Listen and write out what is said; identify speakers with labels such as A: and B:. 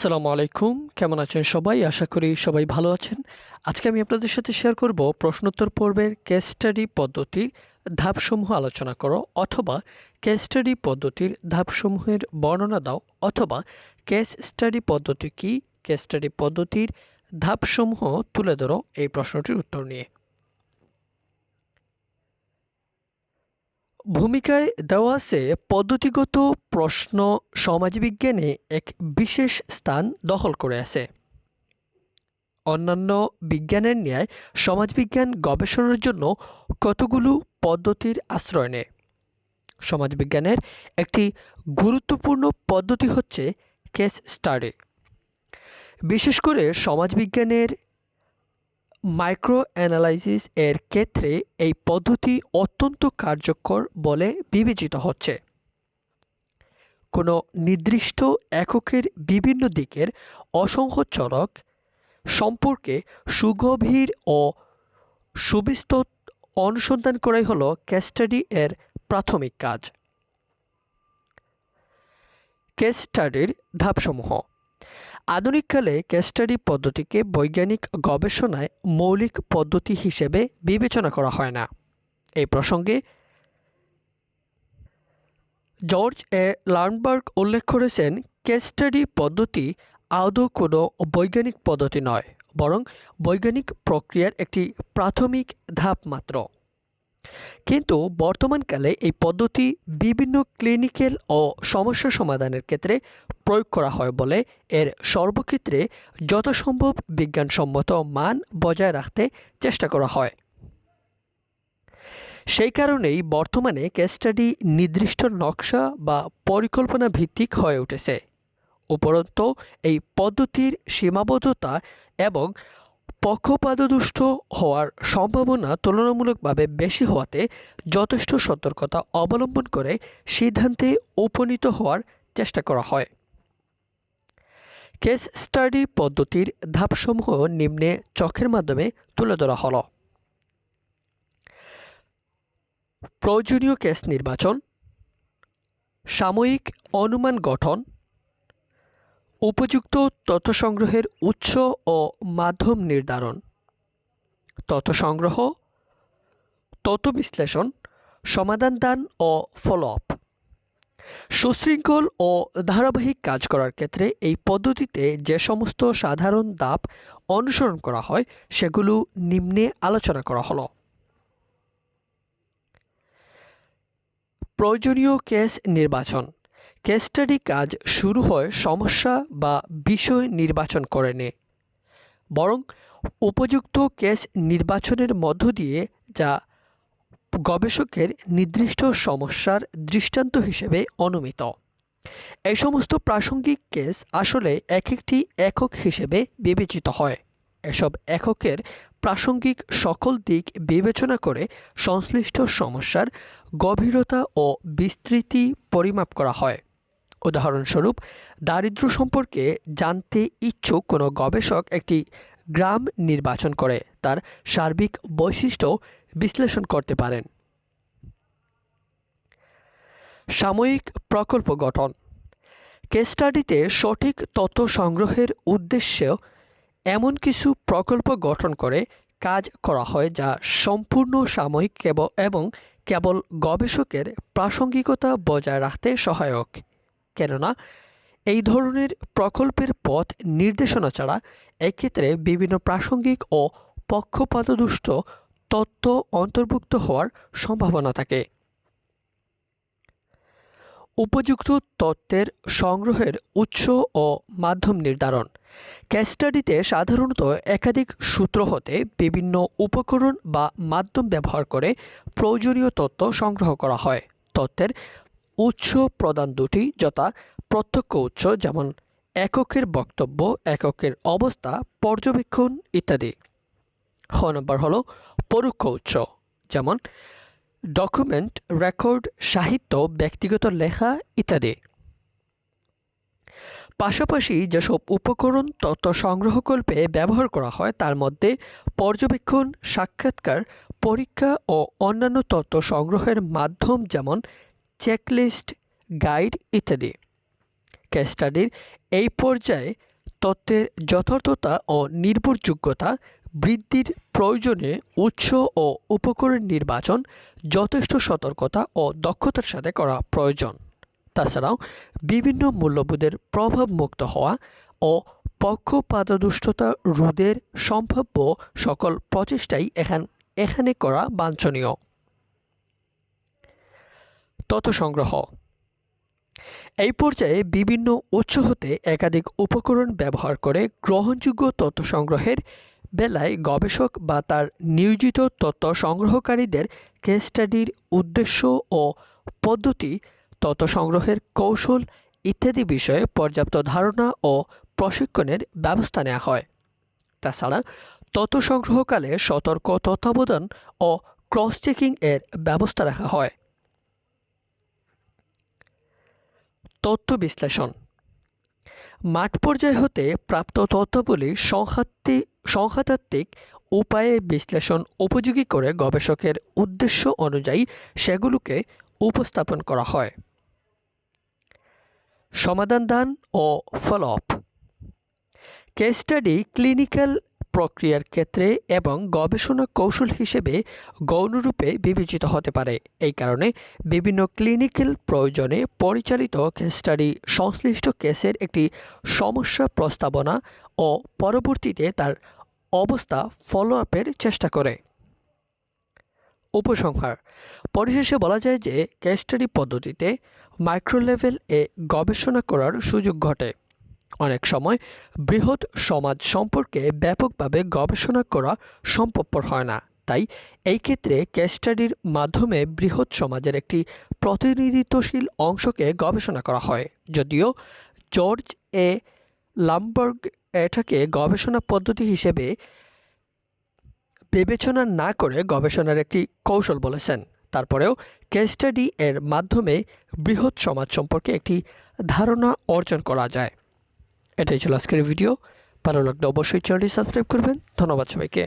A: আসসালামু আলাইকুম। কেমন আছেন সবাই? আশা করি সবাই ভালো আছেন। আজকে আমি আপনাদের সাথে শেয়ার করব প্রশ্নোত্তর পর্বের কেস স্টাডি পদ্ধতির ধাপসমূহ আলোচনা করো অথবা কেস স্টাডি পদ্ধতির ধাপসমূহের বর্ণনা দাও অথবা কেস স্টাডি পদ্ধতি কী? কেস স্টাডি পদ্ধতির ধাপসমূহ তুলে ধরো এই প্রশ্নটির উত্তর নিয়ে। ভূমিকায় দেওয়া আছে পদ্ধতিগত প্রশ্ন সমাজবিজ্ঞানে এক বিশেষ স্থান দখল করে আছে। অন্যান্য বিজ্ঞানের ন্যায় সমাজবিজ্ঞান গবেষণার জন্য কতগুলো পদ্ধতির আশ্রয় নেয়? সমাজবিজ্ঞানের একটি গুরুত্বপূর্ণ পদ্ধতি হচ্ছে কেস স্টাডি বিশেষ করে সমাজবিজ্ঞানের মাইক্রো অ্যানালাইসিস এর ক্ষেত্রে এই পদ্ধতি অত্যন্ত কার্যকর বলে বিবেচিত হচ্ছে। কোনো নির্দিষ্ট এককের বিভিন্ন দিকের অসংখ্য চরক সম্পর্কে সুগভীর ও সুবিস্তর অনুসন্ধান করাই হলো কেস স্টাডি এর প্রাথমিক কাজ। কেস স্টাডির ধাপসমূহ আধুনিককালে কেস স্টাডি পদ্ধতিকে বৈজ্ঞানিক গবেষণায় মৌলিক পদ্ধতি হিসেবে বিবেচনা করা হয় না। এই প্রসঙ্গে জর্জ এ লার্নবার্গ উল্লেখ করেছেন কেস স্টাডি পদ্ধতি আদৌ কোনো বৈজ্ঞানিক পদ্ধতি নয়, বরং বৈজ্ঞানিক প্রক্রিয়ার একটি প্রাথমিক ধাপ মাত্র। কিন্তু বর্তমানকালে এই পদ্ধতি বিভিন্ন ক্লিনিক্যাল ও সমস্যা সমাধানের ক্ষেত্রে প্রয়োগ করা হয় বলে এর সর্বক্ষেত্রে যথাসম্ভব বিজ্ঞানসম্মত মান বজায় রাখতে চেষ্টা করা হয়। সেই কারণেই বর্তমানে কেস স্টাডি নির্দিষ্ট নকশা বা পরিকল্পনা ভিত্তিক হয়ে উঠেছে। উপরন্তু এই পদ্ধতির সীমাবদ্ধতা এবং পক্ষপাতদুষ্ট হওয়ার সম্ভাবনা তুলনামূলকভাবে বেশি হওয়াতে যথেষ্ট সতর্কতা অবলম্বন করে সিদ্ধান্তে উপনীত হওয়ার চেষ্টা করা হয়। কেস স্টাডি পদ্ধতির ধাপসমূহ নিম্নে চোখের মাধ্যমে তুলে ধরা হলো। প্রয়োজনীয় কেস নির্বাচন, সাময়িক অনুমান গঠন উপযুক্ত তথ্য সংগ্রহের উৎস ও মাধ্যম নির্ধারণ। তথ্য সংগ্রহ তথ্য বিশ্লেষণ সমাধান দান ও ফলো আপ সুশৃঙ্খল ও ধারাবাহিক কাজ করার ক্ষেত্রে এই পদ্ধতিতে যে সমস্ত সাধারণ দাপ অনুসরণ করা হয়, সেগুলো নিম্নে আলোচনা করা হলো। প্রয়োজনীয় কেস নির্বাচন। কেস স্টাডি কাজ শুরু হয় সমস্যা বা বিষয় নির্বাচন করে নে বরং উপযুক্ত কেস নির্বাচনের মধ্য দিয়ে যা গবেষকের নির্দিষ্ট সমস্যার দৃষ্টান্ত হিসেবে অনুমিত। এই সমস্ত প্রাসঙ্গিক কেস আসলে এক একটি একক হিসেবে বিবেচিত হয়। এসব এককের প্রাসঙ্গিক সকল দিক বিবেচনা করে সংশ্লিষ্ট সমস্যার গভীরতা ও বিস্তৃতি পরিমাপ করা হয়। উদাহরণস্বরূপ, দারিদ্র্য সম্পর্কে জানতে ইচ্ছুক কোনো গবেষক একটি গ্রাম নির্বাচন করে, তার সার্বিক বৈশিষ্ট্য বিশ্লেষণ করতে পারেন। সাময়িক প্রকল্প গঠন। কেস স্টাডিতে সঠিক তথ্য সংগ্রহের উদ্দেশ্যে এমন কিছু প্রকল্প গঠন করে কাজ করা হয় যা সম্পূর্ণ সাময়িক এবং কেবল গবেষকের প্রাসঙ্গিকতা বজায় রাখতে সহায়ক। কেননা এই ধরনের প্রকল্পের পথ নির্দেশনা ছাড়া এক্ষেত্রে বিভিন্ন প্রাসঙ্গিক ও পক্ষপাতদুষ্ট তত্ত্ব অন্তর্ভুক্ত হওয়ার সম্ভাবনা থাকে। উপযুক্ত তত্ত্বের সংগ্রহের উৎস ও মাধ্যম নির্ধারণ। ক্যাস স্টাডিতে সাধারণত একাধিক সূত্র হতে বিভিন্ন উপকরণ বা মাধ্যম ব্যবহার করে প্রয়োজনীয় তথ্য সংগ্রহ করা হয়। তথ্যের উৎস প্রদান দুটি যথা প্রত্যক্ষ উৎস, যেমন এককের বক্তব্য, এককের অবস্থা, পর্যবেক্ষণ ইত্যাদি। খ নম্বর হলো পরোক্ষ উৎস, যেমন ডকুমেন্ট রেকর্ড সাহিত্য, ব্যক্তিগত লেখা ইত্যাদি। পাশাপাশি যেসব উপকরণ, তথ্য সংগ্রহকল্পে ব্যবহার করা হয়, তার মধ্যে পর্যবেক্ষণ, সাক্ষাৎকার, পরীক্ষা ও অন্যান্য তথ্য সংগ্রহের মাধ্যম যেমন চেকলিস্ট গাইড ইত্যাদি। কেস স্টাডির এই পর্যায়ে তত্ত্বের যথার্থতা ও নির্ভরযোগ্যতা, বৃদ্ধির প্রয়োজনে উৎস ও উপকরণ নির্বাচন, যথেষ্ট সতর্কতা ও দক্ষতার সাথে করা প্রয়োজন। তাছাড়াও বিভিন্ন মূল্যবোধের প্রভাব মুক্ত হওয়া ও পক্ষপাতদুষ্টতা রোধের সম্ভাব্য সকল প্রচেষ্টাই এখান, এখানে করা বাঞ্ছনীয়। তথ্য সংগ্রহ। এই পর্যায়ে বিভিন্ন উৎস হতে একাধিক উপকরণ ব্যবহার করে গ্রহণযোগ্য তথ্য সংগ্রহের বেলায় গবেষক বা তার নিয়োজিত তথ্য সংগ্রহকারীদের কেস স্টাডির উদ্দেশ্য ও পদ্ধতি, তথ্য সংগ্রহের কৌশল ইত্যাদি বিষয়ে পর্যাপ্ত ধারণা ও প্রশিক্ষণের ব্যবস্থা নেওয়া হয়। তাছাড়া, তথ্য সংগ্রহকালে সতর্ক তত্ত্বাবধান ও ক্রস চেকিং এর ব্যবস্থা রাখা হয়। তথ্য বিশ্লেষণ। মাঠ পর্যায় হতে প্রাপ্ত তথ্যগুলি সংঘাত্তি সংঘাতাত্ত্বিক উপায়ে বিশ্লেষণ উপযোগী করে গবেষকের উদ্দেশ্য অনুযায়ী সেগুলোকে উপস্থাপন করা হয়। সমাধান দান ও follow up case study clinical প্রক্রিয়ার ক্ষেত্রে এবং গবেষণা কৌশল হিসেবে গৌণরূপে বিবেচিত হতে পারে। এই কারণে বিভিন্ন ক্লিনিক্যাল প্রয়োজনে পরিচালিত কেস স্টাডি সংশ্লিষ্ট কেসের একটি সমস্যা প্রস্তাবনা ও পরবর্তীতে তার অবস্থা ফলো আপের চেষ্টা করে। উপসংহার, পরিশেষে বলা যায় যে কেস স্টাডি পদ্ধতিতে মাইক্রো লেভেল এ গবেষণা করার সুযোগ ঘটে। অনেক সময় বৃহৎ সমাজ সম্পর্কে ব্যাপকভাবে গবেষণা করা সম্ভবপর হয় না। তাই এই ক্ষেত্রে কেস স্টাডির মাধ্যমে বৃহৎ সমাজের একটি প্রতিনিধিত্বশীল অংশকে গবেষণা করা হয়। যদিও জর্জ এ লামবার্গ এটাকে গবেষণা পদ্ধতি হিসেবে বিবেচনা না করে গবেষণার একটি কৌশল বলেছেন। তারপরেও কেস স্টাডি এর মাধ্যমে বৃহৎ সমাজ সম্পর্কে একটি ধারণা অর্জন করা যায়। এটাই ছিল আজকের ভিডিও ভালো লাগলে অবশ্যই চ্যানেলটি সাবস্ক্রাইব করবেন। ধন্যবাদ সবাইকে।